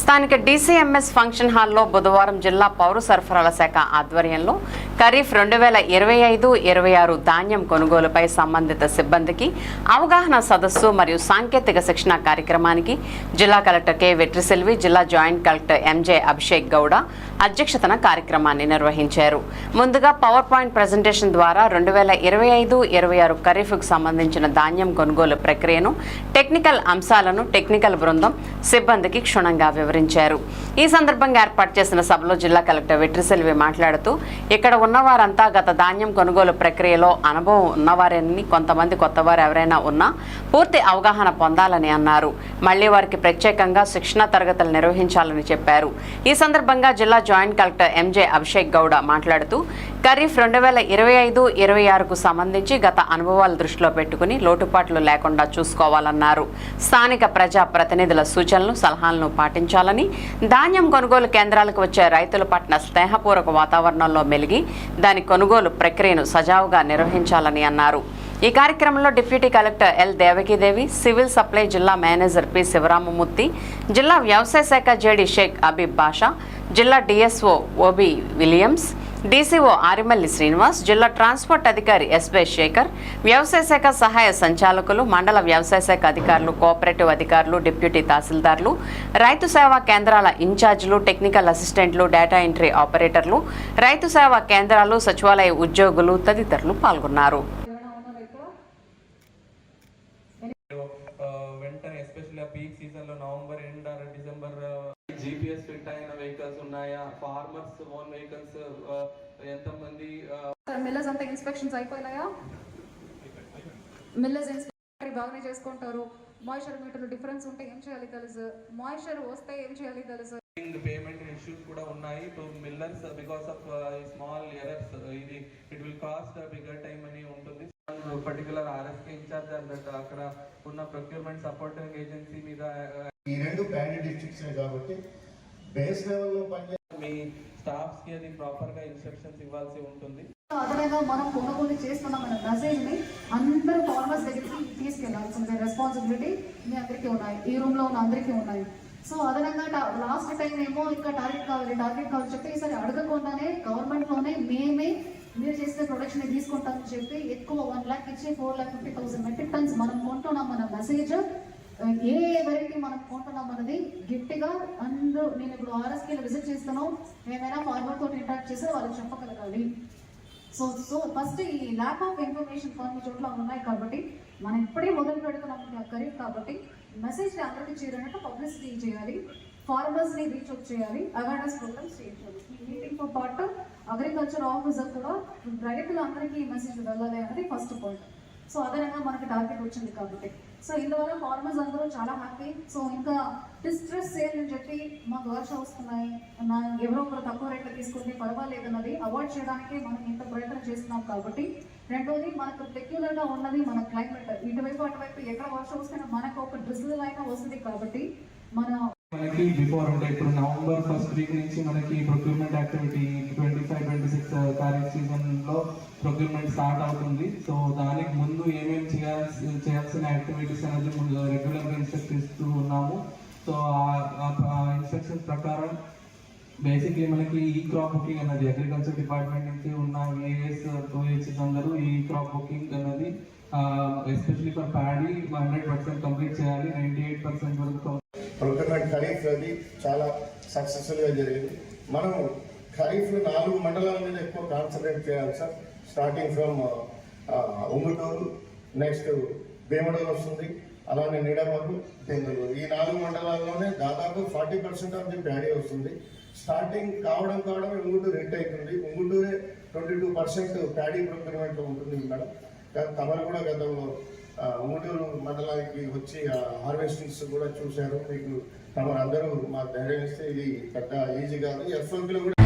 స్థానిక DCMS function హాల్లో బుధవారం జిల్లా పౌర సరఫరాల శాఖ ఆధ్వర్యంలో ఖరీఫ్ రెండు వేల ఇరవై ఐదు ఇరవై ఆరు ధాన్యం కొనుగోలుపై సంబంధిత సిబ్బందికి అవగాహన సదస్సు మరియు సాంకేతిక శిక్షణ కార్యక్రమానికి జిల్లా కలెక్టర్ కె. వెట్రిసెల్వి జిల్లా joint collector MJ Abhishek Gowda అధ్యక్షతన కార్యక్రమాన్ని నిర్వహించారు. ముందుగా పవర్ పాయింట్ ప్రజెంటేషన్ ద్వారా రెండు వేల ఇరవై ఐదు ఇరవై ఆరు ఖరీఫ్కు సంబంధించిన ధాన్యం కొనుగోలు ప్రక్రియను టెక్నికల్ అంశాలను టెక్నికల్ బృందం సిబ్బందికి క్షుణ్ణంగా వివరించారు. ఈ సందర్భంగా ఏర్పాటు చేసిన సభలో జిల్లా కలెక్టర్ వెట్రిసెల్వి మాట్లాడుతూ ఇక్కడ ఉన్నవారంతా గత ధాన్యం కొనుగోలు ప్రక్రియలో అనుభవం ఉన్నవారని కొంతమంది కొత్తవారు ఎవరైనా ఉన్నా పూర్తి అవగాహన పొందాలని అన్నారు. మళ్ళీ వారికి ప్రత్యేకంగా శిక్షణ తరగతులు నిర్వహించాలని చెప్పారు. ఈ సందర్భంగా జిల్లా joint collector MJ Abhishek Gowda మాట్లాడుతూ ఖరీఫ్ రెండు వేల ఇరవై ఐదు ఇరవై ఆరుకు సంబంధించి గత అనుభవాలు దృష్టిలో పెట్టుకుని లోటుపాట్లు లేకుండా చూసుకోవాలన్నారు. స్థానిక ప్రజా ప్రతినిధుల సూచనలు సలహాలను పాటించాలని ధాన్యం కొనుగోలు కేంద్రాలకు వచ్చే రైతుల పట్ల స్నేహపూర్వక వాతావరణంలో మెలిగి దాని కొనుగోలు ప్రక్రియను సజావుగా నిర్వహించాలని అన్నారు. ఈ కార్యక్రమంలో deputy collector L Devakidevi civil supply జిల్లా మేనేజర్ పి శివరామమూర్తి జిల్లా వ్యవసాయ శాఖ జేడి షేక్ అబీబ్ బాషా జిల్లా DSO OB Williams DCO Arimalli Srinivas జిల్లా ట్రాన్స్పోర్ట్ అధికారి ఎస్బై శేఖర్ వ్యవసాయ శాఖ సహాయ సంచాలకులు మండల వ్యవసాయ శాఖ అధికారులు కోఆపరేటివ్ అధికారులు డిప్యూటీ తహసీల్దార్లు రైతు సేవా కేంద్రాల ఇన్ఛార్జీలు టెక్నికల్ అసిస్టెంట్లు డేటా ఎంట్రీ ఆపరేటర్లు రైతు సేవా కేంద్రాలు సచివాలయ ఉద్యోగులు తదితరులు పాల్గొన్నారు. జీపీఎస్ ఫిట్ అయిన వెహికల్స్ ఉన్నాయా? ఫార్మర్స్ ఓన్ వెహికల్స్ ఎంతమంది మిల్లర్స్ అంతా ఇన్స్పెక్షన్స్ అయిపోయినాయా? మిల్లర్స్ బాగానే చేసుకుంటారు. మాయిశ్చర్ మీటర్ డిఫరెన్స్ ఉంటే ఏం చేయాలి తెలుసు? మాయిశ్చర్ వస్తే ఏం చేయాలి తెలుసు? పేమెంట్ ఇష్యూస్ కూడా ఉన్నాయి. To millers because of small errors ఇది it will cost bigger time అని ఉంటుంది. పర్టికులర్ ఆర్ఎస్కే ఇన్ఛార్జ్ దట్ అక్కడ ఉన్న ప్రొక్యూర్మెంట్ సపోర్టింగ్ ఏజెన్సీ మీద ఈ రెండు ప్యాడీ డిస్ట్రిక్ట్స్ కాబట్టి బేస్ లెవెల్లో పనిచేసే మీ స్టాఫ్స్కి అది ప్రాపర్గా ఇన్స్ట్రక్షన్స్ ఇవ్వాల్సి ఉంటుంది. అదనంగా మనం కొనుగోలు చేస్తున్నామన్న మెసేజ్ని అందరూ ఫార్మర్స్ దగ్గరికి తీసుకెళ్ళాల్సిన రెస్పాన్సిబిలిటీ మీ అందరికీ ఉన్నాయి. ఈ రూమ్లో ఉన్న అందరికీ ఉన్నాయి. సో అదనంగా లాస్ట్ టైం ఏమో ఇంకా టార్గెట్ కావాలి టార్గెట్ కావాలి చెప్పి ఈసారి అడగకుండానే గవర్నమెంట్లోనే మేమే మీరు చేసే ప్రొడక్షన్ తీసుకుంటామని చెప్పి ఎక్కువ వన్ లాక్ ఇచ్చి four lakh fifty thousand metric tons మనం కొంటున్నాం మన మెసేజ్. ఏ వెరైటీ మనం కొంటున్నాం అన్నది గట్టిగా అందరూ నేను ఇప్పుడు ఆర్ఎస్కే విజిట్ చేస్తాను ఏమైనా ఫార్మర్ తోటి ఇంటరాక్ట్ చేస్తే వాళ్ళకి చెప్పగలగాలి. సో సో ఫస్ట్ ఈ ల్యాక్ ఆఫ్ ఇన్ఫర్మేషన్ కొన్ని చోట్ల ఉన్నాయి కాబట్టి మనం ఇప్పుడే మొదలు పెడుతున్నాం ఖరీఫ్ కాబట్టి మెసేజ్ అందరికీ చేయాలంటే పబ్లిసిటీ చేయాలి ఫార్మర్స్ని రీచ్ అవుట్ చేయాలి అవేర్నెస్ ప్రోగ్రామ్స్ చేయాలి. ఈ మీటింగ్తో పాటు అగ్రికల్చర్ ఆఫీసర్ కూడా రైతులందరికీ ఈ మెసేజ్ వెళ్ళాలి అనేది ఫస్ట్ పాయింట్ సో అదనంగా మనకి టార్గెట్ వచ్చింది కాబట్టి. సో ఇందువల్ల ఫార్మర్స్ అందరూ చాలా హ్యాపీ సో ఇంకా డిస్ట్రెస్ సేల్ అని చెప్పి మాకు వర్ష వస్తున్నాయి నా ఎవరో ఒకరు తక్కువ రేట్లో తీసుకుంటే పర్వాలేదు అన్నది అవాయిడ్ చేయడానికి మనం ఇంత ప్రయత్నం చేస్తున్నాం కాబట్టి. రెండోది మనకు రెగ్యులర్గా ఉన్నది మన క్లైమేట్ ఇటువైపు అటువైపు ఎక్కడ వర్షం వస్తే మనకు ఒక డ్రిజిల్ అయినా వస్తుంది కాబట్టి మన మనకి బిఫోర్ ఉండే ఇప్పుడు నవంబర్ ఫస్ట్ వీక్ నుంచి మనకి procurement activity twenty five twenty six kharif procurement start అవుతుంది. సో దానికి ముందు ఏమేమి చేయాల్సి చేయాల్సిన యాక్టివిటీస్ అనేది ముందు రెగ్యులర్గా ఇన్స్ట్రక్షన్ ఇన్స్ట్రక్ట్ ఇస్తూ ఉన్నాము. సో ఆ ఇన్స్ట్రక్షన్స్ ప్రకారం బేసిక్లీ మనకి ఈ క్రాప్ బుకింగ్ అనేది అగ్రికల్చర్ డిపార్ట్మెంట్ నుంచి ఉన్న ఏఎస్ ఓహెచ్ఎస్ అందరూ ఈ క్రాప్ బుకింగ్ అనేది especially for paddy hundred percent complete చేయాలి. నైంటీ ఎయిట్ పర్సెంట్ వరకు ప్రొక్యూర్మెంట్ ఖరీఫ్ అది చాలా సక్సెస్ఫుల్గా జరిగింది. మనం ఖరీఫ్ నాలుగు మండలాల మీద ఎక్కువ కాన్సన్ట్రేట్ చేయాలి sir. Starting from Ungutur next Bhimadole వస్తుంది. అలానే నిడమరు తెందులు ఈ నాలుగు మండలాల్లోనే దాదాపు forty percent of the paddy వస్తుంది. స్టార్టింగ్ కావడం కావడం ఉంగుటూరు హిట్ అవుతుంది ఉంగుటూరే twenty two percent paddy procurement ఉంటుంది మేడం. కానీ తమరు కూడా గతంలో ఉంగుటూరు మండలానికి వచ్చి హార్వెస్టింగ్స్ కూడా చూశారు. మీకు తమరు అందరూ మా ధైర్యం ఇస్తే ఇది పెద్ద ఈజీ కాదు. ఎఫ్ఎంపీలో కూడా